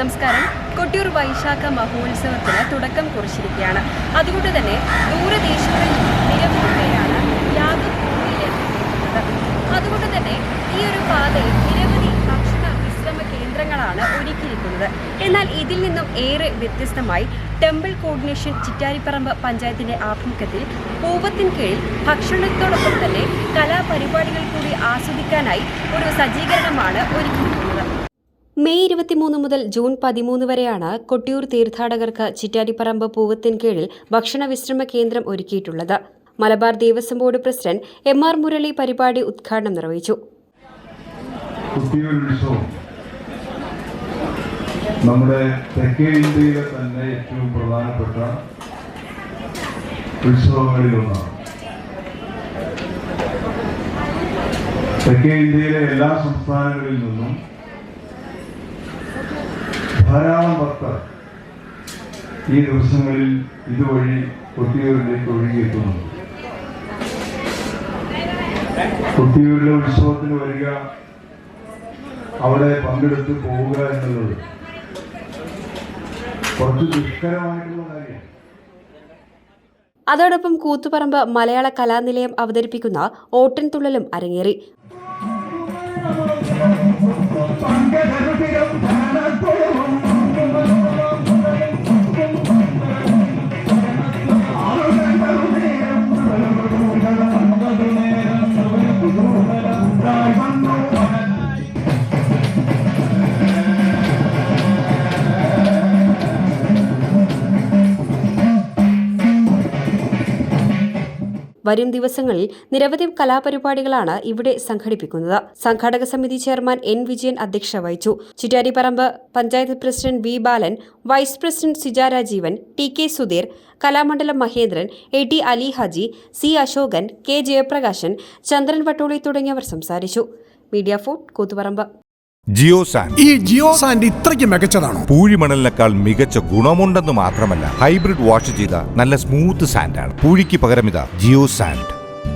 നമസ്കാരം. കൊട്ടിയൂർ വൈശാഖ മഹോത്സവത്തിന് തുടക്കം കുറിച്ചിരിക്കുകയാണ്. അതുകൊണ്ട് തന്നെ ദൂരദേശങ്ങളിൽ നിരവധി പേരാണ് യാഗഭൂമിയിലെത്തിയിരിക്കുന്നത്. അതുകൊണ്ട് തന്നെ ഈ ഒരു പാതയിൽ നിരവധി ഭക്ഷണ വിശ്രമ കേന്ദ്രങ്ങളാണ് ഒരുക്കിയിരിക്കുന്നത്. എന്നാൽ ഇതിൽ നിന്നും ഏറെ വ്യത്യസ്തമായി ടെമ്പിൾ കോർഡിനേഷൻ ചിറ്റാരിപ്പറമ്പ് പഞ്ചായത്തിന്റെ ആഭിമുഖ്യത്തിൽ പൂവത്തിൻ കീഴിൽ ഭക്ഷണത്തോടൊപ്പം തന്നെ കലാപരിപാടികൾ കൂടി ആസ്വദിക്കാനായി ഒരു സജ്ജീകരണമാണ് ഒരുക്കിയിരിക്കുന്നത്. മെയ് ഇരുപത്തിമൂന്ന് മുതൽ ജൂൺ പതിമൂന്ന് വരെയാണ് കൊട്ടിയൂർ തീർത്ഥാടകർക്ക് ചിറ്റാരിപ്പറമ്പ് പൂവത്തിൻ കീഴിൽ ഭക്ഷണ വിശ്രമ കേന്ദ്രം ഒരുക്കിയിട്ടുള്ളത്. Malabar Devaswom board president M R Murali പരിപാടി ഉദ്ഘാടനം നിർവഹിച്ചു. നമ്മുടെ തെക്കേ ഇന്ത്യയിലെ തന്നെ ഏറ്റവും പ്രധാനപ്പെട്ട ഉത്സവങ്ങളിലൊന്നാണ് തെക്കേ ഇന്ത്യയിലെ എല്ലാ സംസ്ഥാനങ്ങളിൽ നിന്നും ധാരാളം ഭക്തർ ഈ ദിവസങ്ങളിൽ ഇതുവഴി കൊട്ടിയൂരിലേക്ക് ഒഴുകിയെത്തുന്നുണ്ട്. കൊട്ടിയൂരിലെ ഉത്സവത്തിന് വരിക അവിടെ പങ്കെടുത്ത് പോവുക എന്നുള്ളത് കുറച്ച് ദുഷ്കരമായിട്ടുള്ള കാര്യമാണ്. അതോടൊപ്പം കൂത്തുപറമ്പ് മലയാള കലാനിലയം അവതരിപ്പിക്കുന്ന ഓട്ടൻതുള്ളലും അരങ്ങേറി. വരും ദിവസങ്ങളിൽ നിരവധി കലാപരിപാടികളാണ് ഇവിടെ സംഘടിപ്പിക്കുന്നത്. സംഘാടക സമിതി ചെയർമാൻ എൻ വിജയൻ അധ്യക്ഷത വഹിച്ചു. Chittariparamba panchayat president V Balan vice president Sija Rajeevan T K Sudheer Kalamandalam Mahendran A T Ali Haji C Ashokan K Jayaprakashan Chandran Vattoli തുടങ്ങിയവർ സംസാരിച്ചു. മീഡിയ ഫോൺ കൂത്തുപറമ്പ് ജിയോ സാൻഡ് ഈ ജിയോ സാൻഡ് ഇത്രയ്ക്ക് മികച്ചതാണോ? പൂഴിമണലിനേക്കാൾ മികച്ച ഗുണമുണ്ടെന്ന് മാത്രമല്ല ഹൈബ്രിഡ് വാഷ് ചെയ്ത നല്ല സ്മൂത്ത് സാൻഡാണ്. പൂഴിക്ക് പകരം ഇതാ ജിയോ സാൻഡ്